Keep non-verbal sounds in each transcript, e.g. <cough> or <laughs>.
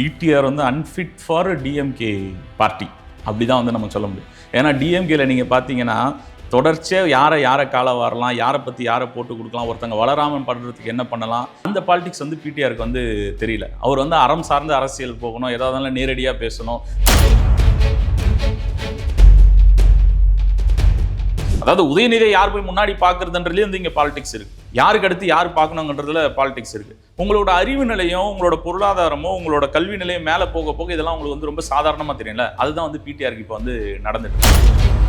PTR வந்து unfit for DMK party அப்படி தான் வந்து நம்ம சொல்ல முடியும். ஏன்னா டிஎம்கேல நீங்கள் பார்த்தீங்கன்னா தொடர்ச்சியாக யாரை யாரை கால வரலாம் யாரை பற்றி யாரை போட்டு கொடுக்கலாம் ஒருத்தங்க வளராமல் படுறதுக்கு என்ன பண்ணலாம் அந்த பாலிடிக்ஸ் வந்து பிடிஆருக்கு வந்து தெரியல. அவர் வந்து அறம் சார்ந்த அரசியல் போகணும் ஏதாவது நேரடியாக பேசணும். அதாவது உதயநிதியை யார் போய் முன்னாடி பார்க்கறதுன்றதுலேயே வந்து இங்கே பாலிடிக்ஸ் இருக்குது யாருக்கு அடுத்து யார் பார்க்கணுங்கிறதுல பாலிடிக்ஸ் இருக்குது உங்களோட அறிவு நிலையம் உங்களோட பொருளாதாரமோ உங்களோட கல்வி நிலையம் மேலே போக போக இதெல்லாம் உங்களுக்கு வந்து ரொம்ப சாதாரணமாக தெரியல அதுதான் வந்து பிடிஆருக்கு இப்போ வந்து நடந்துட்டு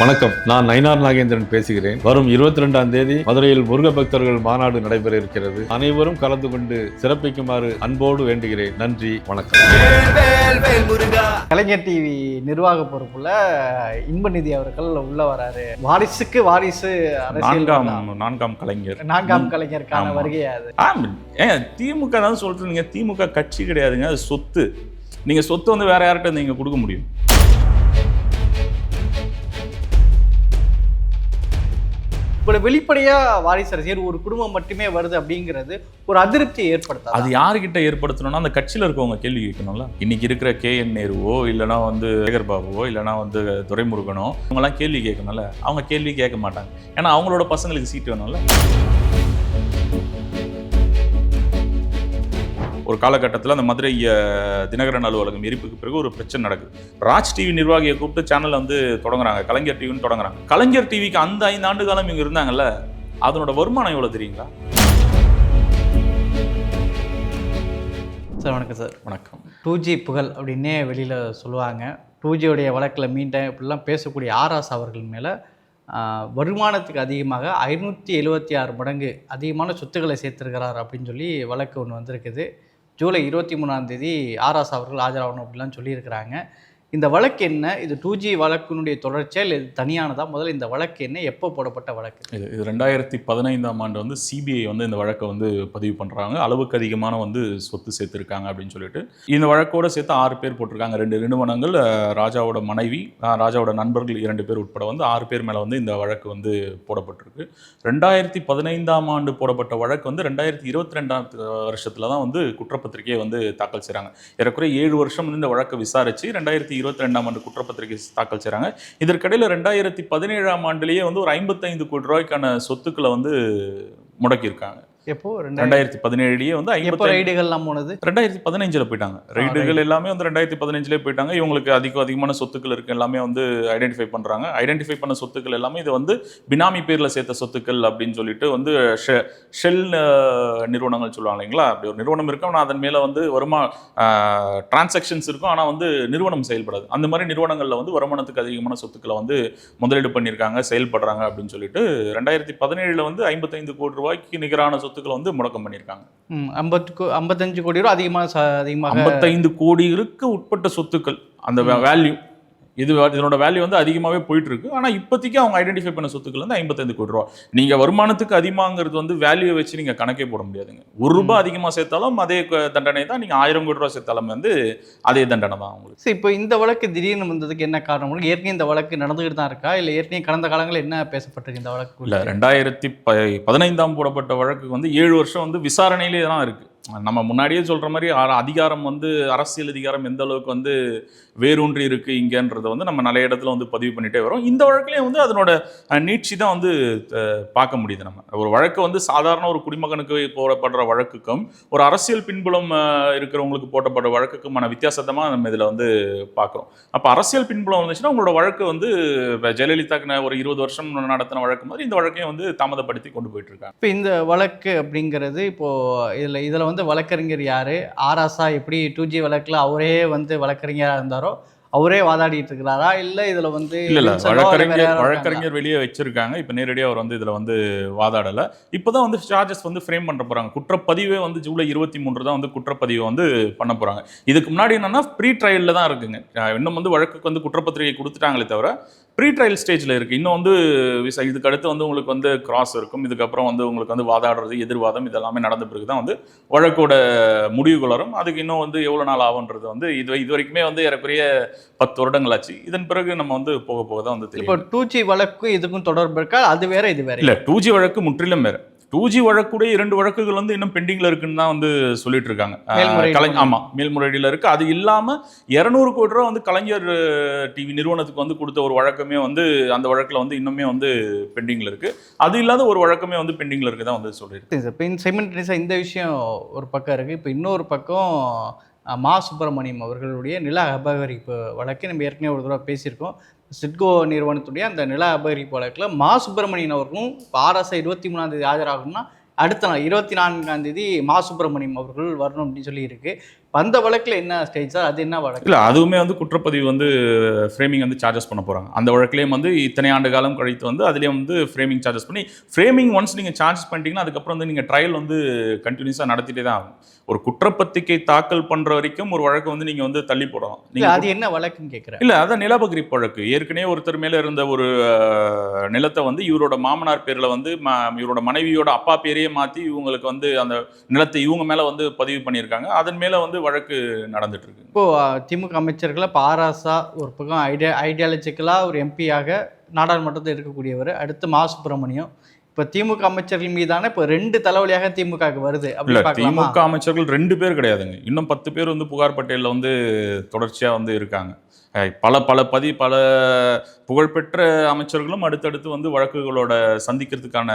வணக்கம். நான் நயினார் நாகேந்திரன் பேசுகிறேன். வரும் இருபத்தி ரெண்டாம் தேதி மதுரையில் முருக பக்தர்கள் மாநாடு நடைபெற இருக்கிறது அனைவரும் கலந்து கொண்டு சிறப்பிக்குமாறு அன்போடு வேண்டுகிறேன். நன்றி வணக்கம். கலைஞர் டிவி நிர்வாக பொறுப்புல இன்பநிதி அவர்கள் உள்ள வராரு. வாரிசுக்கு வாரிசு நான்காம். நான்காம் கலைஞர். நான்காம் கலைஞருக்கான ஆமா. வருகையா அது. ஆமா ஏன் திமுக தான் சொல்லிட்டு நீங்க திமுக கட்சி கிடையாதுங்க. அது சொத்து. நீங்க சொத்து வந்து வேற யார்கிட்ட நீங்க கொடுக்க முடியும்? இப்போ வெளிப்படையா வாரிசு அரசியல் ஒரு குடும்பம் மட்டுமே வருது அப்படிங்கிறது ஒரு அதிருப்தியை ஏற்படுத்தாது? அது யாருக்கிட்ட ஏற்படுத்தணும்னா அந்த கட்சியில் இருக்கவங்க கேள்வி கேட்கணும்ல. இன்னைக்கு இருக்கிற கே என் நேருவோ இல்லைனா வந்து சேகர் பாபுவோ இல்லைனா வந்து துரைமுருகனோ இவங்கெல்லாம் கேள்வி கேட்கணும்ல. அவங்க கேள்வி கேட்க மாட்டாங்க. ஏன்னா அவங்களோட பசங்களுக்கு சீட் வேணும்ல. ஒரு காலகட்டத்தில் அந்த மதுரை தினகரன் அலுவலகம் எரிப்புக்கு பிறகு ஒரு பிரச்சனை நடக்குது. ராஜ் டிவி நிர்வாகியை கூப்பிட்டு சேனல் வந்து தொடங்குறாங்க. கலைஞர் டிவின்னு தொடங்குறாங்க. கலைஞர் டிவிக்கு அந்த ஐந்து ஆண்டு காலம் இங்கே இருந்தாங்கல்ல அதனோட வருமானம் எவ்வளோ தெரியுங்களா? சார் வணக்கம் சார். வணக்கம். டூ ஜி புகழ் அப்படின்னே வெளியில் சொல்லுவாங்க. டூ ஜியோடைய வழக்கில் மீண்டும் இப்படிலாம் பேசக்கூடிய ஆர்ஆஸ் அவர்கள் மேலே வருமானத்துக்கு அதிகமாக ஐநூற்றி எழுபத்தி ஆறு மடங்கு அதிகமான சொத்துக்களை சேர்த்திருக்கிறார் அப்படின்னு சொல்லி வழக்கு ஒன்று வந்திருக்குது. ஜூலை இருபத்தி மூணாம் தேதி ஆர்ஆஸ் அவர்கள் ஆஜராகணும் அப்படிலாம் சொல்லியிருக்கிறாங்க. இந்த வழக்கு என்ன? இது டூ ஜி வழக்கினுடைய தொடர்ச்சியா இல்லை இது தனியானதா? முதல்ல இந்த வழக்கு என்ன? எப்போ போடப்பட்ட வழக்கு? இது இது ரெண்டாயிரத்தி பதினைந்தாம் ஆண்டு வந்து சிபிஐ வந்து இந்த வழக்கை வந்து பதிவு பண்ணுறாங்க அளவுக்கு அதிகமான வந்து சொத்து சேர்த்துருக்காங்க அப்படின்னு சொல்லிட்டு. இந்த வழக்கோட சேர்த்து ஆறு பேர் போட்டிருக்காங்க. ரெண்டு நிறுவனங்கள் ராஜாவோட மனைவி ராஜாவோட நண்பர்கள் இரண்டு பேர் உட்பட வந்து ஆறு பேர் மேலே வந்து இந்த வழக்கு வந்து போடப்பட்டிருக்கு. ரெண்டாயிரத்தி பதினைந்தாம் ஆண்டு போடப்பட்ட வழக்கு வந்து ரெண்டாயிரத்தி இருபத்தி ரெண்டாம் வருஷத்தில் தான் வந்து குற்றப்பத்திரிகையை வந்து தாக்கல் செய்கிறாங்க ஏறக்குறைய ஏழு வருஷம் வந்து இந்த வழக்கை விசாரித்து ரெண்டாயிரத்தி இருபத்தி ரெண்டாம் ஆண்டு குற்றப்பத்திரிகை தாக்கல் செய்கிறாங்க இதற்கிடையில் ரெண்டாயிரத்தி பதினேழாம் ஆண்டுலேயே வந்து ஒரு ஐம்பத்தைந்து கோடி ரூபாய்க்கான சொத்துக்களை வந்து முடக்கியிருக்காங்க. எப்போ? ரெண்டாயிரத்தி பதினேழுலேயே வந்து எப்போ ரைடுகள்லாம் போனது? ரெண்டாயிரத்தி பதினஞ்சில் போயிட்டாங்க. ரைடுகள் எல்லாமே வந்து ரெண்டாயிரத்தி பதினஞ்சுலேயே போயிட்டாங்க. இவங்களுக்கு அதிக அதிகமான சொத்துக்கள் இருக்கு. எல்லாமே வந்து ஐடென்டிஃபை பண்ணுறாங்க ஐடென்டிஃபை பண்ண சொத்துக்கள் எல்லாமே இது வந்து பினாமி பேரில் சேர்த்த சொத்துக்கள் அப்படின்னு சொல்லிட்டு வந்து ஷெல் நிறுவனங்கள் சொல்லுவாங்க இல்லைங்களா? அப்படி ஒரு நிறுவனம் இருக்கும். ஆனால் அதன் மேலே வந்து வருமா டிரான்சாக்ஷன்ஸ் இருக்கும். ஆனால் வந்து நிறுவனம் செயல்படாது. அந்த மாதிரி நிறுவனங்களில் வந்து வருமானத்துக்கு அதிகமான சொத்துக்களை வந்து முதலீடு பண்ணியிருக்காங்க செயல்படுறாங்க அப்படின்னு சொல்லிட்டு ரெண்டாயிரத்தி பதினேழில் வந்து ஐம்பத்தைந்து கோடி ரூபாய்க்கு நிகரான சொத்துக்களை வந்து முடக்கம் பண்ணியிருக்காங்க ஐம்பத்து ஐம்பத்தஞ்சு கோடி ரூபா அதிகமாக அதிகமாக ஐம்பத்தைந்து கோடிகளுக்கு உட்பட்ட சொத்துக்கள் அந்த வேல்யூ இது இதனோட வேல்யூ வந்து அதிகமாகவே போயிட்டு இருக்கு ஆனால் இப்போதைக்கு அவங்க ஐடென்டிஃபை பண்ண சொத்துக்கள் வந்து ஐம்பத்தைந்து கோடி ரூபா. நீங்க வருமானத்துக்கு அதிகமாங்கிறது வந்து வேல்யூ வச்சு நீங்க கணக்கே போட முடியாதுங்க. ஒரு ரூபாய் அதிகமாக சேர்த்தாலும் அதே தண்டனை தான் நீங்க ஆயிரம் கோடி ரூபா சேர்த்தாலும் வந்து அதே தண்டனை தான் உங்களுக்கு சரி இப்போ இந்த வழக்கு திடீர்னு வந்ததுக்கு என்ன காரணம்? ஏற்கனவே இந்த வழக்கு நடந்துகிட்டு தான் இருக்கா? இல்லை ஏற்கனவே கடந்த காலங்களில் என்ன பேசப்பட்டிருக்கு இந்த வழக்கு இல்ல ரெண்டாயிரத்தி ப பதினைந்தாம் போடப்பட்ட வழக்கு வந்து ஏழு வருஷம் வந்து விசாரணையிலே தான் இருக்கு. நம்ம முன்னாடியே சொல்கிற மாதிரி அதிகாரம் வந்து அரசியல் அதிகாரம் எந்த அளவுக்கு வந்து வேரூன்றி இருக்குது இங்கேன்றதை வந்து நம்ம நிறைய இடத்துல வந்து பதிவு பண்ணிகிட்டே வரோம். இந்த வழக்குலேயும் வந்து அதனோட நீட்சி தான் வந்து பார்க்க முடியுது நம்ம. ஒரு வழக்கு வந்து சாதாரண ஒரு குடிமகனுக்கு போடப்படுற வழக்குக்கும் ஒரு அரசியல் பின்புலம் இருக்கிறவங்களுக்கு போட்டப்படுற வழக்குக்குமான வித்தியாசத்தமாக நம்ம இதில் வந்து பார்க்குறோம். அப்போ அரசியல் பின்புலம் வந்துச்சுன்னா உங்களோட வழக்கு வந்து இப்போ ஜெயலலிதாக்கு ஒரு இருபது வருஷம் நடத்தின வழக்கு மாதிரி இந்த வழக்கையும் வந்து தாமதப்படுத்தி கொண்டு போயிட்டு இருக்காங்க. இப்போ இந்த வழக்கு அப்படிங்கிறது இப்போது இதில் இதில் வந்து வழக்கறிஞர் யாரு? ஆராசா எப்படி டூ ஜி வழக்கில் அவரே வந்து வழக்கறிஞராக இருந்தாரோ அவரே வாதாடிட்டு இருக்கிறாரா? இல்லை இதில் வந்து இல்ல இல்ல. வழக்கறிஞர்? வழக்கறிஞர் வெளியே வச்சிருக்காங்க. இப்ப நேரடியா அவர் வந்து இதுல வந்து வாதாடல. இப்பதான் வந்து சார்ஜஸ் வந்து ஃப்ரேம் பண்ண போறாங்க. குற்றப்பதிவே வந்து ஜூலை இருபத்தி மூன்று தான் வந்து குற்றப்பதிவு வந்து பண்ண போறாங்க. இதுக்கு முன்னாடி என்னன்னா ப்ரீ ட்ரையல்ல தான் இருக்குங்க. இன்னும் வந்து வழக்குக்கு வந்து குற்றப்பத்திரிகை கொடுத்துட்டாங்களே தவிர ப்ரீ ட்ரையல் ஸ்டேஜ்ல இருக்கு. இன்னும் வந்து விசா இதுக்கு அடுத்து வந்து உங்களுக்கு வந்து கிராஸ் இருக்கும். இதுக்கப்புறம் வந்து உங்களுக்கு வந்து வாதாடுறது எதிர்வாதம் இதெல்லாமே நடந்த பிறகு தான் வந்து வழக்கோட முடிவுகள் வரும். அதுக்கு இன்னும் வந்து எவ்வளவு நாள் ஆகுன்றது வந்து இது இது வரைக்குமே வந்து ஏறக்குறைய பத்து வருடங்கள் ஆச்சு இதன் பிறகு நம்ம வந்து போக போக தான் வந்து இப்போ டூ ஜி வழக்கு இதுக்கும் தொடர்பு இருக்கா? அது வேற இது வேற? இல்ல டூ ஜி வழக்கு முற்றிலும் வேற. டூ ஜி வழக்குடைய இரண்டு வழக்குகள் வந்து இன்னும் பெண்டிங்ல இருக்குன்னு தான் வந்து சொல்லிட்டு இருக்காங்க. அஹ், மேல்முறையீடு கலை பண்ணி. ஆமா மேல்முறையீடுல இருக்கு. அது இல்லாம இருநூறு கோடி ரூபா வந்து கலைஞர் டிவி நிறுவனத்துக்கு வந்து கொடுத்த ஒரு வழக்கமே வந்து அந்த வழக்குல வந்து இன்னுமே வந்து பெண்டிங்ல இருக்கு. அது இல்லாத ஒரு வழக்கமே வந்து பெண்டிங்ல இருக்கு தான் வந்து சொல்லியிருக்கு. இப்போ இந்த விஷயம் ஒரு பக்கம் இருக்குது இப்போ இன்னொரு பக்கம் மா சுப்பிரமணியம் அவர்களுடைய நில அபகரிப்பு வழக்கு நம்ம ஏற்கனவே ஒரு தடவை பேசியிருக்கோம். சிட்கோ நிறுவனத்துடைய அந்த நில அபகரிப்பு வழக்கில் மா சுப்பிரமணியன் அவர்களும் ஆர்எஸ்ஐ இருபத்தி மூணாம் தேதி ஆஜராகணும்னா அடுத்த நாள் இருபத்தி நான்காம் தேதி மா சுப்பிரமணியம் அவர்கள் வரணும் அப்படின்னு சொல்லி இருக்கு அந்த வழக்கில் என்ன ஸ்டேஜ் சார்? அது என்ன வழக்கு? இல்ல அதுவுமே வந்து குற்றப்பதிவு வந்து ஃப்ரேமிங் வந்து சார்ஜஸ் பண்ண போறாங்க. அந்த வழக்குலேயும் வந்து இத்தனை ஆண்டு காலம் கழித்து வந்து அதுலேயும் வந்து ஃப்ரேமிங் சார்ஜஸ் பண்ணி ஃப்ரேமிங் ஒன்ஸ் நீங்க சார்ஜஸ் பண்ணிட்டீங்கன்னா அதுக்கப்புறம் வந்து நீங்க ட்ரையல் வந்து கண்டினியூஸாக நடத்திட்டே தான் ஆகும். ஒரு குற்றப்பத்திரிக்கை தாக்கல் பண்ற வரைக்கும் ஒரு வழக்கு வந்து நீங்க வந்து தள்ளி போடலாம் இல்ல நீங்க அது என்ன வழக்குன்னு கேட்குறேன் இல்ல அதான் நிலபகிரிப்பு வழக்கு. ஏற்கனவே ஒருத்தர் மேல இருந்த ஒரு நிலத்தை வந்து இவரோட மாமனார் பேர்ல வந்து இவரோட மனைவியோட அப்பா பேரையே மாத்தி இவங்களுக்கு வந்து அந்த நிலத்தை இவங்க மேல வந்து பதிவு பண்ணியிருக்காங்க. அதன் மேல வந்து வழக்கு நடந்துட்டு இருக்கு இப்போ திமுக அமைச்சர்களை இப்போ ஆராசா ஒரு பக்கம் ஐடியா ஐடியாலஜிக்கலாக ஒரு எம்பியாக நாடாளுமன்றத்தில் இருக்கக்கூடியவர் அடுத்து மா. சுப்பிரமணியம். இப்போ திமுக அமைச்சர்கள் மீதான இப்போ ரெண்டு தலைவலியாக திமுகவுக்கு வருது இல்ல திமுக அமைச்சர்கள் ரெண்டு பேர் கிடையாதுங்க. இன்னும் பத்து பேர் வந்து புகார் பட்டியலில் வந்து தொடர்ச்சியா வந்து இருக்காங்க. பல பல பதி பல புகழ்பெற்ற அமைச்சர்களும் அடுத்தடுத்து வந்து வழக்குகளோட சந்திக்கிறதுக்கான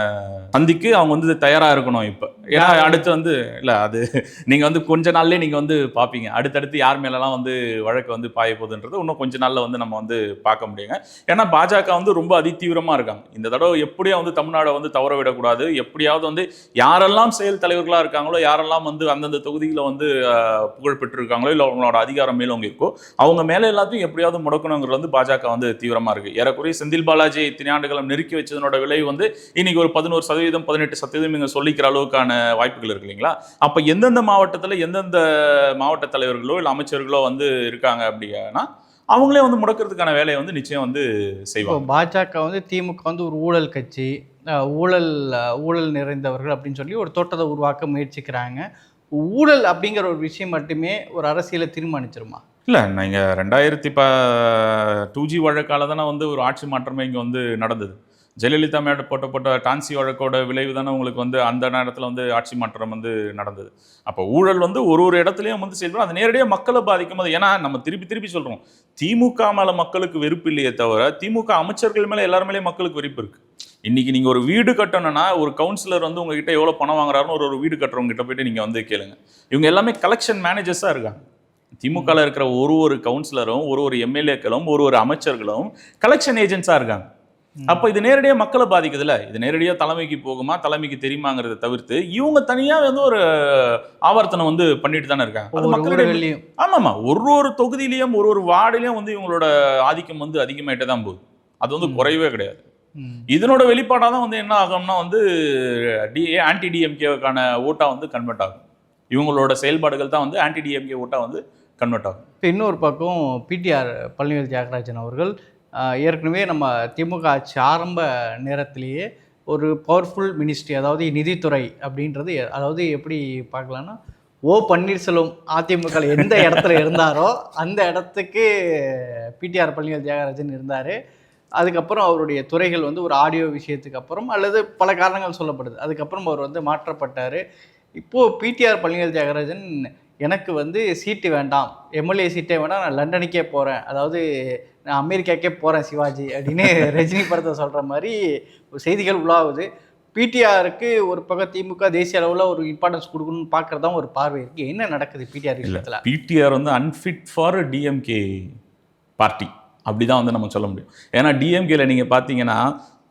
சந்திக்கு அவங்க வந்து தயாரா இருக்கணும் இப்ப. ஏன்னா அடுத்து வந்து இல்ல அது நீங்க வந்து கொஞ்ச நாள்லயே நீங்க வந்து பாப்பீங்க. அடுத்தடுத்து யார் மேலலாம் வந்து வழக்கு வந்து பாய போகுதுன்றது இன்னும் கொஞ்ச நாள்ல வந்து நம்ம வந்து பார்க்க முடியுங்க. ஏன்னா பாஜக வந்து ரொம்ப அதிதீவிரமா இருக்காங்க. இந்த தடவை எப்படியும் வந்து தமிழ்நாடை வந்து தவற விடக்கூடாது. எப்படியாவது வந்து யாரெல்லாம் செயல் தலைவர்களா இருக்காங்களோ யாரெல்லாம் வந்து அந்தந்த தொகுதியில வந்து புகழ் பெற்றிருக்காங்களோ இல்லை அவங்களோட அதிகாரம் மேலோங்க இருக்கோ அவங்க மேல எல்லாத்தையும் எப்படியாவது முடக்கணுங்கிறது வந்து பாஜக வந்து தீவிரமா இருக்கு. ஏறக்குறைய செந்தில் பாலாஜி இத்தனை ஆண்டுகளும் நெருக்கி வச்சதனோட விளைவு வந்து இன்னைக்கு ஒரு பதினோரு சதவீதம் பதினெட்டு சதவீதம் இங்க சொல்லிக்கிற அளவுக்கான வாய்ப்புகள் இருக்கு இல்லைங்களா? அப்போ எந்தெந்த மாவட்டத்துல எந்தெந்த மாவட்ட தலைவர்களோ இல்லை அமைச்சர்களோ வந்து இருக்காங்க அப்படின்னா அவங்களே வந்து முடக்கிறதுக்கான வேலையை வந்து நிச்சயம் வந்து செய்வாங்க. பாஜக வந்து திமுக வந்து ஒரு ஊழல் கட்சி அஹ், ஊழல் ஊழல் நிறைந்தவர்கள் அப்படின்னு சொல்லி ஒரு தோட்டத்தை உருவாக்க முயற்சிக்கிறாங்க. ஊழல் அப்படிங்கிற ஒரு விஷயம் மட்டுமே ஒரு அரசியலை தீர்மானிச்சிருமா? இல்லை நீங்கள் ரெண்டாயிரத்தி ப டூ ஜி வழக்கால் தானே வந்து ஒரு ஆட்சி மாற்றமே இங்கே வந்து நடந்தது. ஜெயலலிதா மேட போட்டப்பட்ட டான்சி வழக்கோட விளைவு தானே உங்களுக்கு வந்து அந்த நேரத்தில் வந்து ஆட்சி மாற்றம் வந்து நடந்தது. அப்போ ஊழல் வந்து ஒரு ஒரு இடத்துலையும் வந்து செயல்படும். அது நேரடியாக மக்களை பாதிக்கும் போது ஏன்னா நம்ம திருப்பி திருப்பி சொல்கிறோம் திமுக மேலே மக்களுக்கு வெறுப்பு இல்லையே தவிர திமுக அமைச்சர்கள் மேலே எல்லார் மேலேயும் மக்களுக்கு வெறுப்பு இருக்குது இன்றைக்கி நீங்கள் ஒரு வீடு கட்டணும்னா ஒரு கவுன்சிலர் வந்து உங்ககிட்ட எவ்வளோ பணம் வாங்குறாருன்னு ஒரு ஒரு வீடு கட்டுறவங்ககிட்ட போயிட்டு நீங்கள் வந்து கேளுங்க. இவங்க எல்லாமே கலெக்ஷன் மேனேஜர்ஸாக இருக்காங்க. திமுகல இருக்கிற ஒரு ஒரு கவுன்சிலரும் ஒரு ஒரு எம்எல்ஏக்களும் ஒரு ஒரு அமைச்சர்களும் கலெக்ஷன் ஏஜென்ட்ஸா இருக்காங்க. அப்ப இது நேரடியாக மக்களை பாதிக்குதுல்ல? இது நேரடியாக தலைமைக்கு போகுமா தலைமைக்கு தெரியுமாங்கிறத தவிர்த்து இவங்க தனியா வந்து ஒரு ஆவர்த்தனம் வந்து பண்ணிட்டு தானே இருக்காங்க. அது ஒவ்வொரு மக்களுடைய ஊழலையும் ஆமாமா ஒரு ஒரு தொகுதியிலையும் ஒரு ஒரு வார்டிலையும் வந்து இவங்களோட ஆதிக்கம் வந்து அதிகமாயிட்டே தான் போகுது. அது வந்து. குறையவே கிடையாது. இதனோட வெளிப்பாடாக தான் வந்து என்ன ஆகும்னா வந்து டி ஆன்டி டிஎம்கேவுக்கான ஓட்டா வந்து கன்வெர்ட் ஆகும். இவங்களோட செயல்பாடுகள் தான் வந்து ஆன்டி டிஎம்கே ஓட்டா வந்து கன்வெர்ட் ஆகும். இப்போ இன்னொரு பக்கம் பிடிஆர் பழனிவேல் தியாகராஜன் அவர்கள் ஏற்கனவே நம்ம திமுக ஆட்சி ஆரம்ப நேரத்திலேயே ஒரு பவர்ஃபுல் மினிஸ்ட்ரி அதாவது நிதித்துறை அப்படின்றது எ- அதாவது எப்படி பார்க்கலான்னா ஓ பன்னீர்செல்வம் அதிமுக எந்த இடத்துல இருந்தாரோ அந்த இடத்துக்கு பிடிஆர் பழனிவேல் தியாகராஜன் இருந்தார். அதுக்கப்புறம் அவருடைய துறைகள் வந்து ஒரு ஆடியோ விஷயத்துக்கு அப்புறம் அல்லது பல காரணங்கள் சொல்லப்படுது. அதுக்கப்புறம் அவர் வந்து மாற்றப்பட்டார். இப்போது பிடிஆர் பழனிவேல் தியாகராஜன் எனக்கு வந்து சீட்டு வேண்டாம். எம்எல்ஏ சீட்டே வேண்டாம் நான் லண்டனுக்கே போகிறேன் அதாவது நான் அமெரிக்காக்கே போகிறேன் சிவாஜி அப்படின்னு <laughs> ரஜினி படத்தை சொல்கிற மாதிரி செய்திகள் உலாவுது. பிடிஆருக்கு ஒரு பக்கம் திமுக தேசிய அளவில் ஒரு இம்பார்ட்டன்ஸ் கொடுக்கணும்னு பார்க்குறது தான் ஒரு பார்வை இருக்குது என்ன நடக்குது பிடிஆர் விஷயத்தில்? பிடிஆர் வந்து அன்ஃபிட் ஃபார் டிஎம்கே பார்ட்டி அப்படிதான் வந்து நம்ம சொல்ல முடியும். ஏன்னா டிஎம்கேல நீங்க பார்த்தீங்கன்னா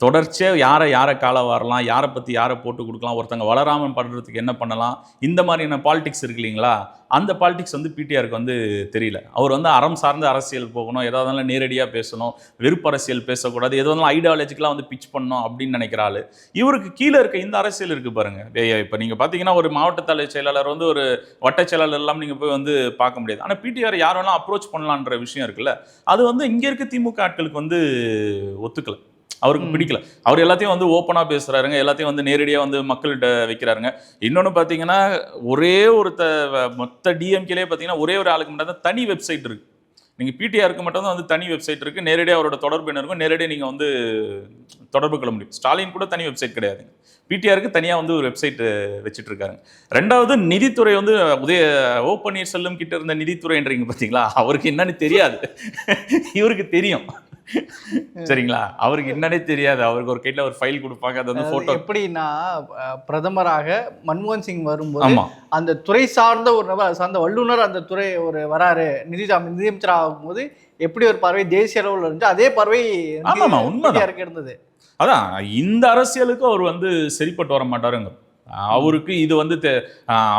தொடர்ச்சியாக யாரை யாரை கால வரலாம் யாரை பற்றி யாரை போட்டு கொடுக்கலாம் ஒருத்தங்க வளராமல் படுறதுக்கு என்ன பண்ணலாம் இந்த மாதிரியான பாலிடிக்ஸ் இருக்கு இல்லைங்களா? அந்த பாலிடிக்ஸ் வந்து பிடிஆருக்கு வந்து தெரியல. அவர் வந்து அறம் சார்ந்த அரசியல் போகணும் எதாவது நேரடியாக பேசணும் வெறுப்பு அரசியல் பேசக்கூடாது எது இருந்தாலும் ஐடியாலஜிக்கெலாம் வந்து பிச் பண்ணணும் அப்படின்னு நினைக்கிறாள் இவருக்கு கீழே இருக்க இந்த அரசியல் இருக்குது பாருங்க. இப்போ நீங்கள் பார்த்தீங்கன்னா ஒரு மாவட்ட தலை செயலாளர் வந்து ஒரு வட்ட செயலாளர் எல்லாம் நீங்கள் போய் வந்து பார்க்க முடியாது. ஆனால் பிடிஆர் யார் வேணாலும் அப்ரோச் பண்ணலான்ற விஷயம் இருக்குல்ல. அது வந்து இங்கே இருக்க திமுக ஆட்களுக்கு வந்து ஒத்துக்கலை. அவருக்கு. பிடிக்கல. அவர் எல்லாத்தையும் வந்து ஓப்பனாக பேசுறாருங்க. எல்லாத்தையும் வந்து நேரடியாக வந்து மக்கள்கிட்ட வைக்கிறாருங்க. இன்னொன்று பார்த்தீங்கன்னா ஒரே ஒரு த மொத்த டிஎம்கேலே பார்த்தீங்கன்னா ஒரே ஒரு ஆளுக்கு மட்டும் தான் தனி வெப்சைட் இருக்கு நீங்கள் பிடிஆருக்கு மட்டும் தான் வந்து தனி வெப்சைட் இருக்குது நேரடியாக அவரோட தொடர்பு என்ன இருக்கும் நேரடியாக நீங்கள் வந்து தொடர்பு கொள்ள முடியும். ஸ்டாலின் கூட தனி வெப்சைட் கிடையாது பிடிஆருக்கு தனியாக வந்து ஒரு வெப்சைட் வச்சுட்டு இருக்காங்க ரெண்டாவது நிதித்துறை வந்து உதய ஓ பன்னீர்செல்வம் கிட்ட இருந்த நிதித்துறைன்றீங்க பார்த்தீங்களா அவருக்கு என்னன்னு தெரியாது. இவருக்கு தெரியும். <laughs> சரிங்களா? அவருக்கு என்னன்னே தெரியாது. அவருக்கு ஒரு கையில் ஒரு ஃபைல் கொடுப்பாங்க. அது வந்து ஃபோட்டோ எப்படின்னா பிரதமராக மன்மோகன் சிங் வரும்போது அந்த துறை சார்ந்த ஒரு நபர் சார்ந்த வல்லுநர் அந்த துறை ஒரு வராரு. நிதி நிதியமைச்சர் ஆகும்போது எப்படி ஒரு பார்வை தேசிய அளவில் இருந்துச்சு அதே பார்வை ஆமாமா. பிடிஆருக்கு இருந்தது. அதான் இந்த அரசியலுக்கு அவர் வந்து சரிப்பட்டு வர மாட்டாருங்க. அவருக்கு இது வந்து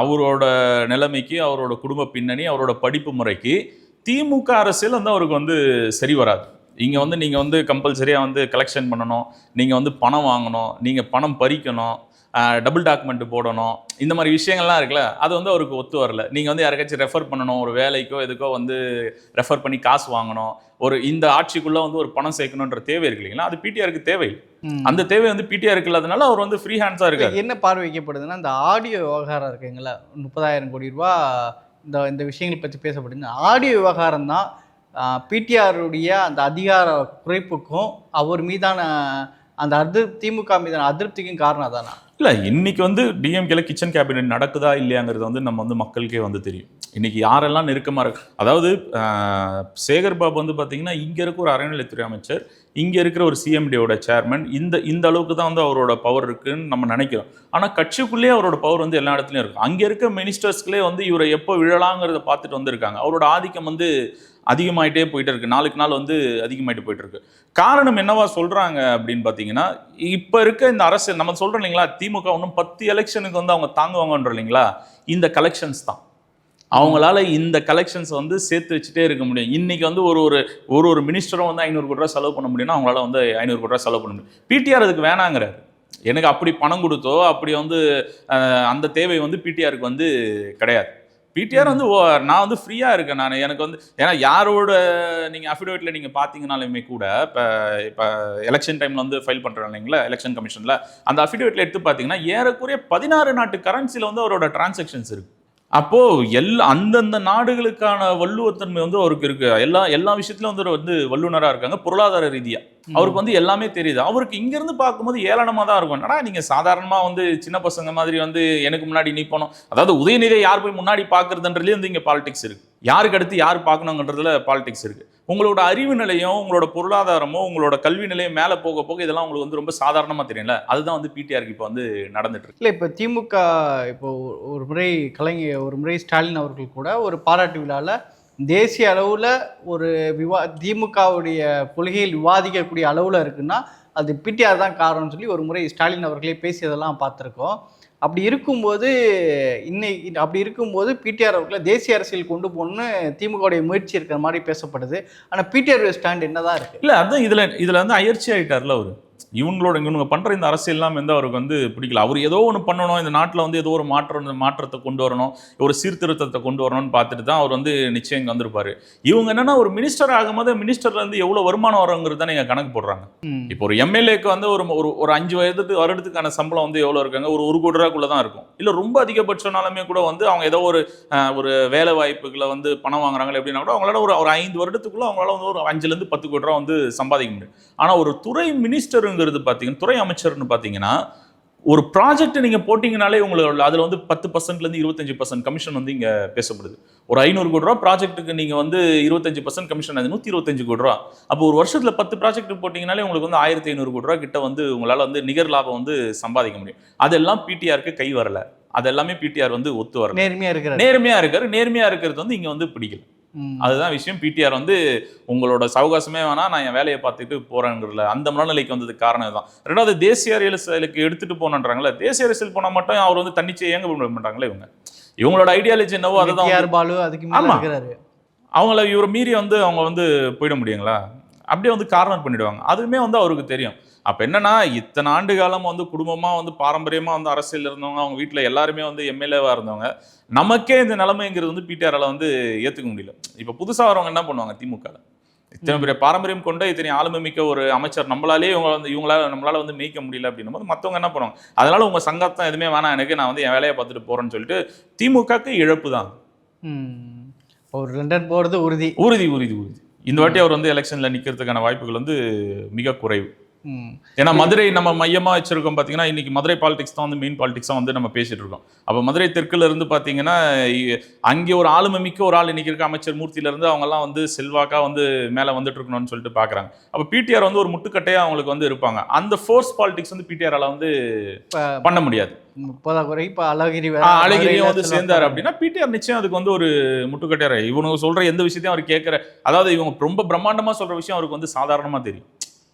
அவரோட நிலைமைக்கு அவரோட குடும்ப பின்னணி அவரோட படிப்பு முறைக்கு திமுக அரசியல் வந்து அவருக்கு வந்து சரி வராது. இங்கே வந்து நீங்கள் வந்து கம்பல்சரியாக வந்து கலெக்ஷன் பண்ணணும். நீங்கள் வந்து பணம் வாங்கணும். நீங்கள் பணம் பறிக்கணும். டபுள் டாக்குமெண்ட் போடணும். இந்த மாதிரி விஷயங்கள்லாம் இருக்குல்ல அது வந்து அவருக்கு ஒத்து வரல. நீங்கள் வந்து யாருக்காச்சும் ரெஃபர் பண்ணணும். ஒரு வேலைக்கோ எதுக்கோ வந்து ரெஃபர் பண்ணி காசு வாங்கணும். ஒரு இந்த ஆட்சிக்குள்ளே வந்து ஒரு பணம் சேர்க்கணுன்ற தேவை இருக்கு இல்லைங்களா? அது பிடிஆருக்கு தேவை. அந்த தேவை வந்து பிடிஆருக்கு இல்லாதனால அவர் வந்து ஃப்ரீ ஹேண்ட்ஸாக இருக்காரு. என்ன பார்வை வைக்கப்படுதுன்னா இந்த ஆடியோ விவகாரம் இருக்குங்களா? முப்பதாயிரம் கோடி ரூபா இந்த இந்த விஷயங்கள் பற்றி பேசப்படுது. ஆடியோ விவகாரம் தான் பிடிஆருடைய அந்த அதிகார குறைப்புக்கும் அவர் மீதான அந்த அதிருப்தி திமுக மீதான அதிருப்திக்கும் காரணம் தானா இல்லை இன்னைக்கு வந்து டிஎம்கேல கிச்சன் கேபினட் நடக்குதா இல்லையாங்கிறது வந்து நம்ம வந்து மக்களுக்கே வந்து தெரியும். இன்னைக்கு யாரெல்லாம் நெருக்கமாக இருக்கு அதாவது சேகர் பாபு வந்து பார்த்தீங்கன்னா இங்கே இருக்க ஒரு அறநிலைத்துறை அமைச்சர் இங்கே இருக்கிற ஒரு சிஎம்டியோட சேர்மன் இந்த இந்த அளவுக்கு தான் வந்து அவரோட பவர் இருக்குன்னு நம்ம நினைக்கிறோம். ஆனால் கட்சிக்குள்ளேயே அவரோட பவர் வந்து எல்லா இடத்துலையும் இருக்கும். அங்கே இருக்க மினிஸ்டர்ஸ்களே வந்து இவரை எப்போ விழலாங்கிறத பார்த்துட்டு வந்திருக்காங்க. அவரோட ஆதிக்கம் வந்து அதிகமாயிட்டே போயிட்டு இருக்கு. நாளுக்கு நாள் வந்து அதிகமாயிட்டு போயிட்டு இருக்கு. காரணம் என்னவா சொல்றாங்க அப்படின்னு பார்த்தீங்கன்னா இப்போ இருக்க இந்த அரசு நம்ம சொல்றோம் இல்லைங்களா திமுக இன்னும் பத்து எலெக்ஷனுக்கு வந்து அவங்க தாங்குவாங்கன்றோம் இல்லைங்களா? இந்த கலெக்ஷன்ஸ் தான். அவங்களால இந்த கலெக்ஷன்ஸ் வந்து சேர்த்து வச்சுட்டே இருக்க முடியும். இன்னைக்கு வந்து ஒரு ஒரு ஒரு ஒரு மினிஸ்டரும் வந்து ஐநூறு கோடி ரூபா செலவு பண்ண முடியும்னா அவங்களால வந்து ஐநூறு கோடி ரூபா செலவு பண்ண முடியும். பிடிஆர் அதுக்கு வேணாங்கிறாரு. எனக்கு அப்படி பணம் கொடுத்தோ அப்படி வந்து அந்த தேவை வந்து பிடிஆருக்கு வந்து கிடையாது. பிடிஆர் வந்து ஓ, நான் வந்து ஃப்ரீயாக இருக்கேன் நான். எனக்கு வந்து ஏன்னா யாரோட நீங்கள் அஃபிடேவிட்டில் நீங்கள் பார்த்தீங்கனாலுமே கூட இப்போ இப்போ எலெக்ஷன் டைமில் வந்து ஃபைல் பண்ணுறோம் இல்லைங்களா எலெக்ஷன் கமிஷனில் அந்த அஃபிடேவிட்டில் எடுத்து பார்த்தீங்கன்னா ஏறக்குறைய பதினாறு நாட்டு கரன்சியில் வந்து அவரோட டிரான்சாக்ஷன்ஸ் இருக்கு. அப்போ எல்லா அந்தந்த நாடுகளுக்கான வள்ளுவத்தன்மை வந்து அவருக்கு இருக்கு. எல்லா எல்லா விஷயத்துலயும் வந்து வந்து வல்லுனரா இருக்காங்க பொருளாதார ரீதியா. அவருக்கு வந்து எல்லாமே தெரியுது. அவருக்கு இங்க இருந்து பார்க்கும்போது ஏளனமா தான் இருக்கும். என்னடா நீங்க சாதாரணமா வந்து சின்ன பசங்க மாதிரி வந்து எனக்கு முன்னாடி நிப்பணும். அதாவது உதயநிதியை யார் போய் முன்னாடி பாக்குறதுன்றதுலயே வந்து இங்க பாலிடிக்ஸ் இருக்கு. யாருக்கு அடுத்து யார் பார்க்கணுங்கிறதுல பாலிடிக்ஸ் இருக்கு. உங்களோட அறிவு நிலையம் உங்களோட பொருளாதாரமோ உங்களோட கல்வி நிலையம் மேலே போக போக இதெல்லாம் உங்களுக்கு வந்து ரொம்ப சாதாரணமா தெரியல அதுதான் வந்து பிடிஆருக்கு இப்போ வந்து நடந்துட்டு இருக்கு. இல்லை இப்போ திமுக இப்போ ஒரு- ஒரு முறை கலைஞர் ஒரு முறை ஸ்டாலின் அவர்கள் கூட ஒரு பாராட்டு விழாவில் தேசிய அளவில் ஒரு விவா திமுகவுடைய கொள்கையில் விவாதிக்கக்கூடிய அளவில் இருக்குன்னா அது பிடிஆர் தான் காரணம்னு சொல்லி ஒரு முறை ஸ்டாலின் அவர்களே பேசியதெல்லாம் பார்த்துருக்கோம். அப்படி இருக்கும்போது இன்னைக்கு அப்படி இருக்கும்போது பிடிஆர் அவர்களை தேசிய அரசியல் கொண்டு போகணும்னு திமுகவுடைய முயற்சி இருக்கிற மாதிரி பேசப்படுது. ஆனால் பிடிஆர் ஸ்டாண்ட் என்னதான் இருக்குது இல்லை அதுதான் இதில் இதில் வந்து அயற்சி ஆகிட்டார்ல அவர். இவங்களோட இவங்க பண்ற இந்த அரசியல் எல்லாம் வந்து அவருக்கு வந்து பிடிக்கல. அவர் ஏதோ ஒன்று பண்ணணும் இந்த நாட்டில் வந்து ஏதோ ஒரு மாற்றம் மாற்றத்தை கொண்டு வரணும் ஒரு சீர்திருத்தத்தை கொண்டு வரணும்னு பார்த்துட்டு தான் அவர் வந்து நிச்சயம் இங்க வந்திருப்பாரு. இவங்க என்னன்னா ஒரு மினிஸ்டர் ஆகும்போது மினிஸ்டர்ல இருந்து எவ்வளவு வருமானம் வருங்கிறது தான் நீங்க கணக்கு போடுறாங்க. இப்போ ஒரு எம்எல்ஏக்கு வந்து ஒரு ஒரு ஒரு அஞ்சு வயதுக்கு வருடத்துக்கான சம்பளம் வந்து எவ்வளோ இருக்காங்க? ஒரு ஒரு கோடி ரூபாய்க்குள்ள தான் இருக்கும். இல்லை ரொம்ப அதிகபட்சம்னாலுமே கூட வந்து அவங்க ஏதோ ஒரு ஒரு வேலை வாய்ப்புகளை வந்து பணம் வாங்குறாங்க எப்படின்னா கூட அவங்களால ஒரு ஒரு ஐந்து வருடத்துக்குள்ள அவங்களால வந்து ஒரு அஞ்சுலேருந்து பத்து கோடி ரூபா வந்து சம்பாதிக்க முடியும். ஆனால் ஒரு துறை மினிஸ்டருங்கிறது பார்த்தீங்கன்னா துறை அமைச்சர்னு பார்த்தீங்கன்னா ஒரு ப்ராஜெக்ட் நீங்கள் போட்டிங்கனாலே உங்களோட அதில் வந்து பத்து பர்சன்ட்லேருந்து இருபத்தஞ்சு பர்சன்ட் கமிஷன் வந்து இங்கே பேசப்படுது. ஒரு ஐநூறு கோடி ரூபா ப்ராஜெக்ட்டுக்கு நீங்கள் வந்து இருபத்தஞ்சு பர்சன்ட் கமிஷன் அது நூற்றி இருபத்தஞ்சு கோடி ரூபா. அப்போ ஒரு வருஷத்தில் பத்து ப்ராஜெக்ட் போட்டிங்கனாலே உங்களுக்கு வந்து ஆயிரத்தி ஐநூறு கோடி ரூபா கிட்ட வந்து உங்களால் வந்து நிகர் லாபம் வந்து சம்பாதிக்க முடியும். அதெல்லாம் பிடிஆருக்கு கை வரல. அது எல்லாமே பிடிஆர் வந்து ஒத்து வரல. நேர்மையா இருக்கிறாரு. நேர்மையா இருக்காரு. நேர்மையா இருக்கிறது வந்து இங்க வந்து பிடிக்கல. அதுதான் விஷயம். பிடிஆர் வந்து உங்களோட சவகாசமே வேணா நான் என் வேலையை பார்த்துட்டு போறேங்கிறதுல அந்த மனநிலைக்கு வந்ததுக்கு காரணம் இதுதான். ரெண்டாவது தேசிய அரசியலுக்கு எடுத்துட்டு போனன்றாங்களே தேசிய அரசியல் போனா மட்டும் அவர் வந்து தன்னிச்சை இயங்க மாட்டாங்களே இவங்க. இவங்களோட ஐடியாலஜி என்னவோ அதுதான் பாலு ஆமா. அவங்கள இவரை மீறி வந்து அவங்க வந்து போயிட முடியுங்களா? அப்படியே வந்து கார்னர் பண்ணிடுவாங்க. அதுவுமே வந்து அவருக்கு தெரியும். அப்ப என்னன்னா இத்தனை ஆண்டு காலம் வந்து குடும்பமா வந்து பாரம்பரியமா வந்து அரசியல் இருந்தவங்க அவங்க வீட்ல எல்லாருமே வந்து எம்எல்ஏவா இருந்தவங்க நமக்கே இந்த நிலைமைங்கிறது வந்து பிடிஆரால வந்து ஏத்துக்க முடியல. இப்ப புதுசா வரவங்க என்ன பண்ணுவாங்க திமுக இத்தனை பெரிய பாரம்பரியம் கொண்ட இத்தனை ஆளுமை மிக்க ஒரு அமைச்சர் நம்மளாலே இவங்க வந்து இவங்களால நம்மளால வந்து மேய்க்க முடியல அப்படின்னும் போது மத்தவங்க என்ன பண்ணுவாங்க? அதனால உங்க சங்கத்தம் எதுவுமே வேணாம் எனக்கு நான் வந்து என் வேலையை பார்த்துட்டு போறேன்னு சொல்லிட்டு திமுகக்கு இழப்பு தான். ஒரு லண்டன் போகிறது உறுதி. உறுதி உறுதி உறுதி. இந்த வாட்டி அவர் வந்து எலெக்ஷன்ல நிக்கிறதுக்கான வாய்ப்புகள் வந்து மிக குறைவு. ஏன்னா மதுரை நம்ம மையமா வச்சிருக்கோம் பாத்தீங்கன்னா இன்னைக்கு மதுரை பாலிடிக்ஸ் தான் வந்து மெயின் பாலிடிக்ஸா வந்து நம்ம பேசிட்டு இருக்கோம். அப்ப மதுரை தெற்குல இருந்து பாத்தீங்கன்னா இ- அங்கே ஒரு ஆளுமை மிக்க ஒரு ஆள் இன்னைக்கு இருக்க அமைச்சர் மூர்த்தியில இருந்து அவங்க எல்லாம் வந்து செல்வாக்கா வந்து மேல வந்துட்டு இருக்கணும்னு சொல்லிட்டு பாக்குறாங்க. அப்ப பிடிஆர் வந்து ஒரு முட்டுக்கட்டையா அவங்களுக்கு வந்து இருப்பாங்க. அந்த ஃபோர்ஸ் பாலிடிக்ஸ் வந்து பிடிஆரால வந்து பண்ண முடியாது. முப்பதா குறை இப்போ அழகிரி அழகிரியும் வந்து சேர்ந்தாரு. அப்படின்னா பிடிஆர் நிச்சயம் அதுக்கு வந்து ஒரு முட்டுக்கட்டையாரு இவனுங்க சொல்ற எந்த விஷயத்தையும் அவர் கேட்கிற அதாவது இவங்க ரொம்ப பிரம்மாண்டமா சொல்ற விஷயம் அவருக்கு வந்து சாதாரணமா தெரியும்.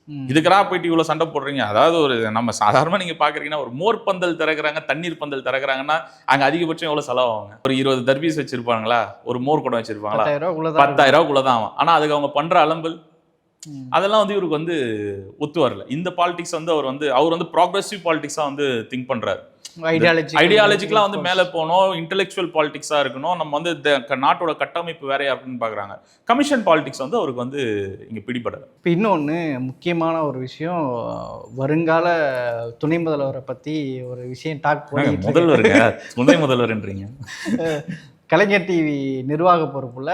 இதுக்கடா போயிட்டு இவ்வளவு சண்டை போடுறீங்க? அதாவது ஒரு நம்ம சாதாரணமா நீங்க பாக்குறீங்கன்னா ஒரு மோர் பந்தல் திறக்கிறாங்க தண்ணீர் பந்தல் திறக்கிறாங்கன்னா அங்க அதிகபட்சம் எவ்வளவு செலவாகுங்க? ஒரு இருபது தர்பீஸ் வச்சிருப்பாங்களா? ஒரு மோர் குடம் வச்சிருப்பாங்களா? பத்தாயிரம் ரூபா உள்ளதா பத்தாயிரம் ரூபாய்க்குள்ளதான் ஆகும். ஆனா அதுக்கு அவங்க பண்ற அலம்பல். அதெல்லாம் வந்து இவருக்கு வந்து ஒத்து வரல. இந்த பாலிடிக்ஸ் வந்து அவர் வந்து அவர் வந்து ப்ராக்ரஸிவ் பாலிடிக்ஸா வந்து திங்க் பண்றாரு. ஐடியாலஜி ஐடியாலஜிக்கெல்லாம் வந்து மேல போகணும் இன்டெலெக்சுவல் பாலிடிக்ஸா இருக்கணும் நம்ம வந்து நாட்டோட கட்டமைப்பு வேறையா இருக்குன்னு பாக்குறாங்க. கமிஷன் பாலிடிக்ஸ் வந்து அவருக்கு வந்து இங்க பிடிபடல. இப்போ இன்னொன்று முக்கியமான ஒரு விஷயம் வருங்கால துணை முதல்வரை பற்றி ஒரு விஷயம் டாக். முதல்வருங்க? துணை முதல்வர்ன்றீங்க. <laughs> கலைஞர் டிவி நிர்வாக பொறுப்புல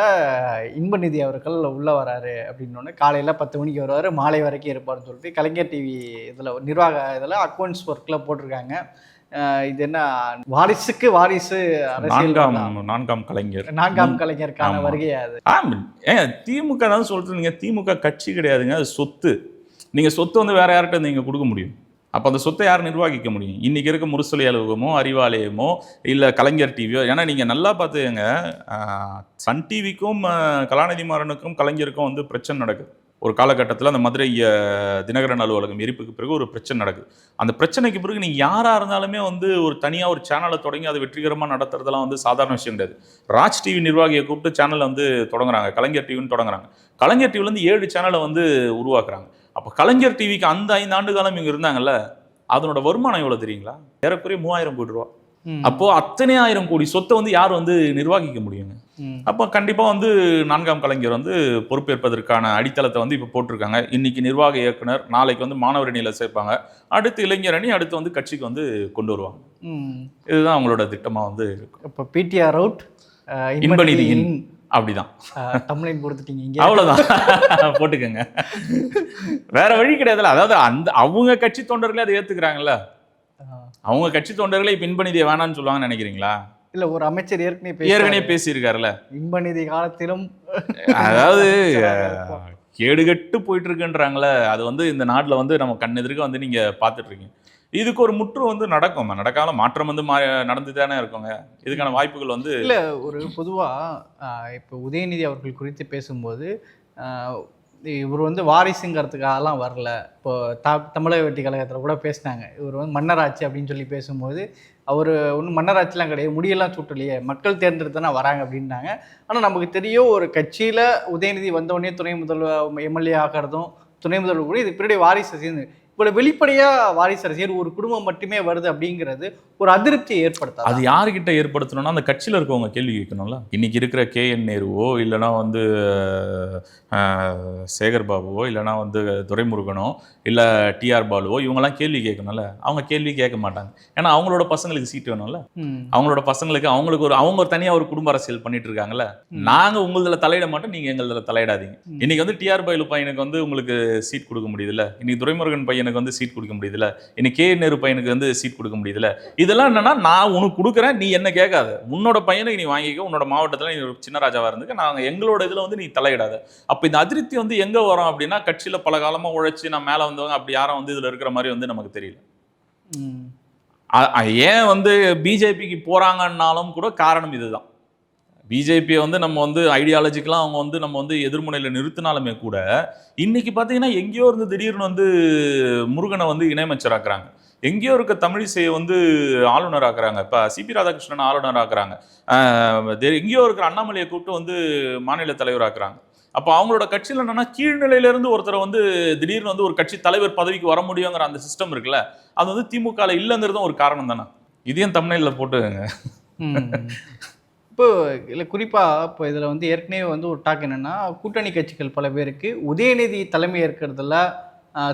இன்பநிதி அவர்கள் உள்ள வராரு அப்படின்னோடனே காலையில் பத்து மணிக்கு வருவார் மாலை வரைக்கும் இருப்பார்னு சொல்லிட்டு கலைஞர் டிவி இதில் நிர்வாக இதில் அக்கௌண்ட்ஸ் ஒர்க்கில் போட்டிருக்காங்க. இது என்ன வாரிசுக்கு வாரிசு நான்காம். நான்காம் கலைஞர். நான்காம் கலைஞருக்கான ஆமா. வருகையா அது. ஆமா ஏன் திமுக தான் சொல்றது நீங்க திமுக கட்சி கிடையாதுங்க அது சொத்து. நீங்க சொத்து வந்து வேற யார்கிட்ட நீங்க கொடுக்க முடியும்? அப்போ அந்த சொத்தை யார் நிர்வகிக்க முடியும்? இன்றைக்கி இருக்க முரசொலி அலுவலகமோ அறிவாலயமோ இல்லை கலைஞர் டிவியோ ஏன்னா நீங்கள் நல்லா பார்த்துக்கங்க சன் டிவிக்கும் கலாநிதி மாறனுக்கும் கலைஞருக்கும் வந்து பிரச்சனை நடக்குது. ஒரு காலகட்டத்தில் அந்த மதுரை தினகரன் அலுவலகம் எரிப்புக்கு பிறகு ஒரு பிரச்சனை நடக்குது. அந்த பிரச்சனைக்கு பிறகு நீங்கள் யாராக இருந்தாலுமே வந்து ஒரு தனியாக ஒரு சேனலை தொடங்கி அதை வெற்றிகரமாக நடத்துறதெல்லாம் வந்து சாதாரண விஷயம் கிடையாது. ராஜ் டிவி நிர்வாகியை கூப்பிட்டு சேனலை வந்து தொடங்குறாங்க. கலைஞர் டிவின்னு தொடங்குறாங்க. கலைஞர் டிவிலேருந்து ஏழு சேனலை வந்து உருவாக்குறாங்க. அப்போ கலைஞர் டிவிக்கு அந்த ஐந்து ஆண்டு காலம் இங்கே இருந்தாங்கல்ல அதனோட வருமானம் எவ்வளோ தெரியுங்களா ஏறக்குறைய மூவாயிரம் கோடி ரூபா. அப்போ அத்தனை ஆயிரம் கோடி சொத்தை வந்து யார் வந்து நிர்வகிக்க முடியுங்க. அப்போ கண்டிப்பாக வந்து நான்காம் கலைஞர் வந்து பொறுப்பேற்பதற்கான அடித்தளத்தை வந்து இப்போ போட்டிருக்காங்க இன்னைக்கு நிர்வாக இயக்குனர் நாளைக்கு வந்து மாணவர் அணியில சேர்ப்பாங்க அடுத்து இளைஞர் அணி அடுத்து வந்து கட்சிக்கு வந்து கொண்டு வருவாங்க. இதுதான் அவங்களோட திட்டமாக வந்து இப்போ பிடிஆர் அவுட் இன்பநிதி இன். அப்படிதான். தமிழின் கொடுத்துட்டீங்க இங்கே அவ்வளவுதான். போட்டுக்கோங்க. வேற வழி கிடையாதுல்ல. அதாவது அந்த அவங்க கட்சி தொண்டர்களே அதை ஏத்துக்கிறாங்கல்ல. அவங்க கட்சி தொண்டர்களே இப்ப இன்பநிதியை வேணாம்னு சொல்லுவாங்கன்னு நினைக்கிறீங்களா? இல்ல ஒரு அமைச்சர் ஏற்கனவே ஏற்கனவே. பேசியிருக்காருல்ல. இன்பநிதி காலத்திலும் அதாவது கேடுகட்டு போயிட்டு இருக்குன்றாங்களே. அது வந்து இந்த நாட்டுல வந்து நம்ம கண் எதிர்க்க வந்து நீங்க பார்த்துட்டு இருக்கீங்க. இதுக்கு ஒரு முற்று வந்து நடக்கும் நடக்காம மாற்றம் வந்து மா நடந்து தானே இருக்குங்க. இதுக்கான வாய்ப்புகள் வந்து இல்லை ஒரு பொதுவாக இப்போ உதயநிதி அவர்கள் குறித்து பேசும்போது இவர் வந்து வாரிசுங்கிறதுக்காகலாம் வரல. இப்போ த தமிழக வெட்டி கழகத்தில் கூட பேசினாங்க. இவர் வந்து மன்னராட்சி அப்படின்னு சொல்லி பேசும்போது அவர் ஒன்றும் மன்னராட்சிலாம் கிடையாது முடியெல்லாம் சுட்டலையே மக்கள் தேர்ந்தெடுத்து தானே வராங்க அப்படின்னாங்க. ஆனால் நமக்கு தெரியும் ஒரு கட்சியில் உதயநிதி வந்தவுடனே துணை முதல்வர் எம்எல்ஏ ஆகிறதும் துணை முதல்வர் கூட இது பின்னாடி வாரிசு சேர்ந்து இவ்வளோ வெளிப்படையாக வாரிசு அரசியல் ஒரு குடும்பம் மட்டுமே வருது அப்படிங்கிறது ஒரு அதிருப்தியை ஏற்படுத்தாது? அது யாருக்கிட்ட ஏற்படுத்தணும்னா அந்த கட்சியில் இருக்கவங்க கேள்வி கேட்கணும்ல. இன்னைக்கு இருக்கிற கே என் நேருவோ இல்லைனா வந்து சேகர் பாபுவோ இல்லைனா வந்து துரைமுருகனோ இல்லை டிஆர் பாலுவோ இவங்கெல்லாம் கேள்வி கேட்கணும்ல. அவங்க கேள்வி கேட்க மாட்டாங்க. ஏன்னா அவங்களோட பசங்களுக்கு சீட் வேணும்ல. அவங்களோட பசங்களுக்கு அவங்களுக்கு ஒரு அவங்க ஒரு தனியாக ஒரு குடும்ப அரசியல் பண்ணிட்டு இருக்காங்கல்ல. நாங்கள் உங்களதுல தலையிட மாட்டோம் நீங்கள் எங்களதுல தலையிடாதீங்க. இன்னைக்கு வந்து டிஆர் பைலு பையனுக்கு வந்து உங்களுக்கு சீட் கொடுக்க முடியுதுல்ல. இன்னைக்கு துரைமுருகன் பையனுக்கு வந்து சீட் கொடுக்க முடியுதுல்ல இன்னைக்கு கே நேரு பையனுக்கு வந்து சீட் கொடுக்க முடியுதுல்ல இதெல்லாம் என்னன்னா நான் உனக்கு கொடுக்குறேன் நீ என்ன கேட்காத. உன்னோட பையனுக்கு நீ வாங்கிக்க உன்னோட மாவட்டத்தில் நீ ஒரு சின்ன ராஜாவா இருந்துக்க நாங்கள் எங்களோட இதில் வந்து நீ தலையிடாத. அப்போ இந்த அதிருப்தி வந்து எங்கே வரும் அப்படின்னா கட்சியில் பல காலமாக உழைச்சி நான் மேலே வந்தவங்க அப்படி யாரும் வந்து இதில் இருக்கிற மாதிரி வந்து நமக்கு தெரியல. ஏன் வந்து பிஜேபிக்கு போறாங்கன்னாலும் கூட காரணம் இதுதான். பிஜேபியை வந்து நம்ம வந்து ஐடியாலஜிக்கெலாம் அவங்க வந்து நம்ம வந்து எதிர்முனையில் நிறுத்தினாலுமே கூட இன்னைக்கு பார்த்தீங்கன்னா எங்கேயோ இருந்து திடீர்னு வந்து முருகனை வந்து இணையமைச்சராக்குறாங்க. எங்கேயோ இருக்க தமிழிசையை வந்து ஆளுநர் ஆக்குறாங்க இப்போ சிபி ராதாகிருஷ்ணன் ஆளுநர் ஆக்குறாங்க எங்கேயோ இருக்கிற அண்ணாமலையை கூப்பிட்டு வந்து மாநில தலைவர் ஆக்குறாங்க அப்போ அவங்களோட கட்சியில் என்னென்னா கீழ்நிலையிலேருந்து ஒருத்தரை வந்து திடீர்னு வந்து ஒரு கட்சி தலைவர் பதவிக்கு வர முடியுங்கிற அந்த சிஸ்டம் இருக்குல்ல அது வந்து திமுகவில் இல்லைங்கிறதும் ஒரு காரணம் தானே? இதையும் தமிழ்ல போட்டுங்க இப்போ இல்லை குறிப்பாக இப்போ இதில் வந்து ஏற்கனவே வந்து ஒரு டாக் என்னென்னா கூட்டணி கட்சிகள் பல பேருக்கு உதயநிதி தலைமை ஏற்கிறதுல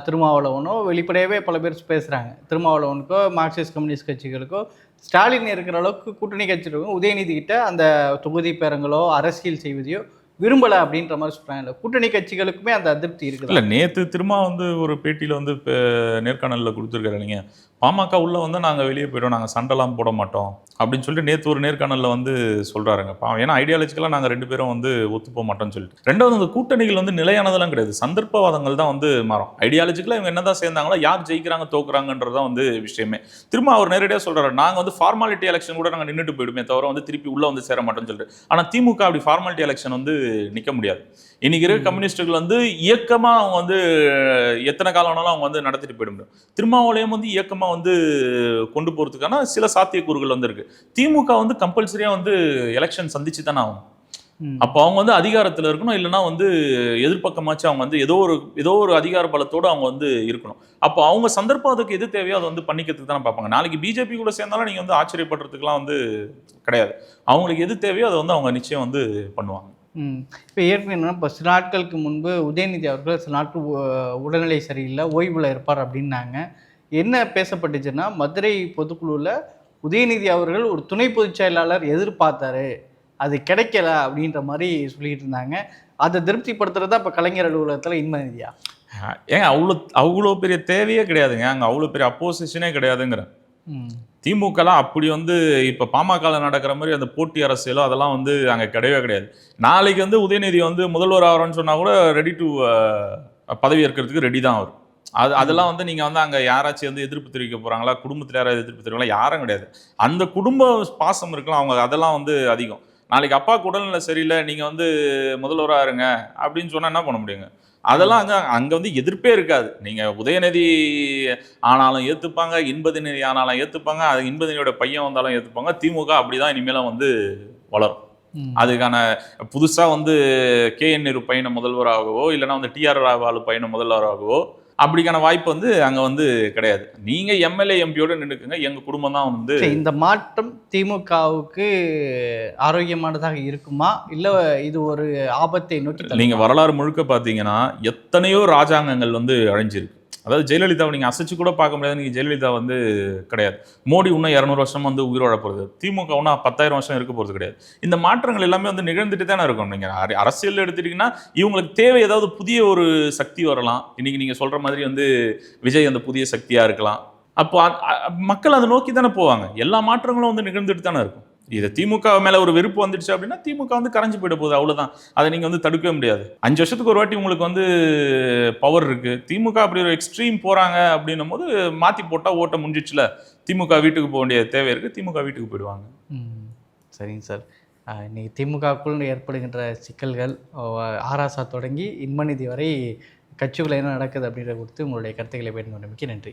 திருமாவளவனோ வெளிப்படையாகவே பல பேர் பேசுகிறாங்க திருமாவளவனுக்கோ மார்க்சிஸ்ட் கம்யூனிஸ்ட் கட்சிகளுக்கோ ஸ்டாலின் இருக்கிற அளவுக்கு கூட்டணி கட்சிகளுக்கும் உதயநிதி கிட்ட அந்த தொகுதி பேரங்களோ அரசியல் செய்வதையோ விரும்பலை அப்படின்ற மாதிரி சொல்கிறாங்க கூட்டணி கட்சிகளுக்குமே அந்த அதிருப்தி இருக்குது? இல்லை நேற்று திரும்ப வந்து ஒரு பேட்டியில் வந்து இப்போ நேர்காணலில் கொடுத்துருக்காரு நீங்கள் பாமக உள்ள வந்து நாங்கள் வெளியே போயிடுவோம் நாங்கள் சண்டைலாம் போட மாட்டோம் அப்படின்னு சொல்லிட்டு நேற்று ஒரு நேர்காணலில் வந்து சொல்கிறாருங்க பா ஏன்னா ஐடியாலஜிக்கலாக நாங்கள் ரெண்டு பேரும் வந்து ஒத்து போக மாட்டோம்னு சொல்லிட்டு. ரெண்டாவது அந்த கூட்டணிகள் வந்து நிலையானதெல்லாம் கிடையாது. சந்தர்ப்பவாதங்கள் தான் வந்து மாறும். ஐடியாலஜிக்கலாக இவங்க என்னதான் சேர்ந்தாங்களோ யார் ஜெயிக்கிறாங்க தோக்குறாங்கன்றது தான் வந்து விஷயமே. திரும்ப அவர் நேரடியாக சொல்கிறாரு நாங்கள் வந்து ஃபார்மாலிட்டி எலெக்ஷன் கூட நாங்கள் நின்றுட்டு போயிடுமே தவிர வந்து திருப்பி உள்ளே வந்து சேர மாட்டோம்னு சொல்லிட்டு. ஆனால் திமுக அப்படி ஃபார்மாலிட்டி எலெக்ஷன் வந்து நிற்க முடியாது. இன்னைக்கு இருக்க கம்யூனிஸ்டுகள் வந்து இயக்கமாக அவங்க வந்து எத்தனை காலம் வேணாலும் அவங்க வந்து நடத்திட்டு போயிட முடியும். திருமாவளயம் வந்து இயக்கமாக வந்து கொண்டு போகிறதுக்கான சில சாத்தியக்கூறுகள் வந்து இருக்கு திமுக வந்து கம்பல்சரியாக வந்து எலெக்ஷன் சந்திச்சு தானே ஆகும். அப்போ அவங்க வந்து அதிகாரத்தில் இருக்கணும் இல்லைன்னா வந்து எதிர்ப்பக்கமாச்சும் அவங்க வந்து ஏதோ ஒரு ஏதோ ஒரு அதிகார பலத்தோடு அவங்க வந்து இருக்கணும். அப்போ அவங்க சந்தர்ப்பம் அதுக்கு எது தேவையோ அதை வந்து பண்ணிக்கிறதுக்கு தானே பார்ப்பாங்க. நாளைக்கு பிஜேபி கூட சேர்ந்தாலும் நீங்கள் வந்து ஆச்சரியப்படுறதுக்குலாம் வந்து கிடையாது. அவங்களுக்கு எது தேவையோ அதை வந்து அவங்க நிச்சயம் வந்து பண்ணுவாங்க. இப்போ ஏற்கனவே என்னன்னா இப்போ சில நாட்களுக்கு முன்பு உதயநிதி அவர்கள் சில நாட்கள் உடல்நிலை சரியில்லை ஓய்வில் இருப்பார் அப்படின்னாங்க. என்ன பேசப்பட்டுச்சுன்னா மதுரை பொதுக்குழுவில் உதயநிதி அவர்கள் ஒரு துணை பொதுச் செயலாளர் எதிர்பார்த்தாரு. அது கிடைக்கல அப்படின்ற மாதிரி சொல்லிட்டு இருந்தாங்க. அதை திருப்திப்படுத்துறது தான் இப்போ கலைஞர் அலுவலகத்தில் இன்மதியா ஏங்க அவ்வளோ அவ்வளோ பெரிய தேவையே கிடையாதுங்க. அங்கே அவ்வளோ பெரிய அப்போசிஷனே கிடையாதுங்கிறேன் ம். திமுகலாம் அப்படி வந்து இப்போ பாமகவில் நடக்கிற மாதிரி அந்த போட்டி அரசியலோ அதெல்லாம் வந்து அங்கே கிடையவே கிடையாது. நாளைக்கு வந்து உதயநிதி வந்து முதல்வர் ஆகிறோன்னு சொன்னால் கூட ரெடி டு பதவி ஏற்கிறதுக்கு ரெடி தான் அவர். அது அதெல்லாம் வந்து நீங்கள் வந்து அங்கே யாராச்சும் வந்து எதிர்ப்பு தெரிவிக்க போகிறாங்களா குடும்பத்தில் யாராவது எதிர்ப்பு தெரிவிக்கலாம் யாரும் கிடையாது. அந்த குடும்ப பாசம் இருக்கலாம். அவங்க அதெல்லாம் வந்து அதிகம். நாளைக்கு அப்பாவுக்கு உடல்நிலை சரியில்லை நீங்கள் வந்து முதல்வராக இருங்க அப்படின்னு சொன்னால் என்ன பண்ண முடியுங்க? அதெல்லாம் அங்கே அங்கே வந்து எதிர்ப்பே இருக்காது. நீங்கள் உதயநிதி ஆனாலும் ஏற்றுப்பாங்க இன்பதினி ஆனாலும் ஏற்றுப்பாங்க அது இன்பதினியோட பையன் வந்தாலும் ஏற்றுப்பாங்க திமுக அப்படிதான் இனிமேலும் வந்து வளரும். அதுக்கான புதுசாக வந்து கே என் நேரு பையனை முதல்வராகவோ இல்லைன்னா வந்து டிஆர் ராவாலு பையனை முதல்வராகவோ அப்படிக்கான வாய்ப்பு வந்து அங்கே வந்து கிடையாது. நீங்கள் எம்எல்ஏ எம்பியோட நின்றுக்குங்க எங்கள் குடும்பம் தான் வந்து இந்த மாற்றம் திமுகவுக்கு ஆரோக்கியமானதாக இருக்குமா? இல்லை இது ஒரு ஆபத்தை நோக்கி தள்ளுமா? நீங்க வரலாறு முழுக்க பார்த்தீங்கன்னா எத்தனையோ ராஜாங்கங்கள் வந்து அழிஞ்சிருக்கு. அதாவது ஜெயலலிதாவை நீங்கள் அசைச்சு கூட பார்க்க முடியாது. நீங்கள் ஜெயலலிதா வந்து கிடையாது. மோடி இன்னும் இரநூறு வருஷம் வந்து உயிர் வாழ போகிறது திமுக ஒன்றா பத்தாயிரம் வருஷம் இருக்க போகிறது கிடையாது. இந்த மாற்றங்கள் எல்லாமே வந்து நிகழ்ந்துட்டு தானே இருக்கும். நீங்கள் அரசியல் எடுத்துட்டீங்கன்னா இவங்களுக்கு தேவை ஏதாவது புதிய ஒரு சக்தி வரலாம். இன்னைக்கு நீங்கள் சொல்கிற மாதிரி வந்து விஜய் அந்த புதிய சக்தியாக இருக்கலாம். அப்போ மக்கள் அதை நோக்கி தானே போவாங்க. எல்லா மாற்றங்களும் வந்து நிகழ்ந்துட்டு தானே இருக்கும். இது திமுக மேல ஒரு வெறுப்பு வந்துடுச்சு அப்படின்னா திமுக வந்து கரைஞ்சு போயிட போகுது அவ்வளவுதான். அதை நீங்க வந்து தடுக்கவே முடியாது. அஞ்சு வருஷத்துக்கு ஒரு வாட்டி உங்களுக்கு வந்து பவர் இருக்கு. திமுக அப்படி ஒரு எக்ஸ்ட்ரீம் போறாங்க அப்படின்னும் போது மாத்தி போட்டா ஓட்ட முடிஞ்சிச்சுல திமுக வீட்டுக்கு போக வேண்டிய தேவை இருக்கு திமுக வீட்டுக்கு போயிடுவாங்க. சரிங்க சார். இன்றைக்கி இன்னைக்கு திமுகக்குள் ஏற்படுகின்ற சிக்கல்கள் ஆராசா தொடங்கி இன்மநிதி வரை கட்சிக்குள்ள என்ன நடக்குது அப்படின்றத குறித்து உங்களுடைய கருத்துக்களை பயன்படுத்த மிக்க நன்றி.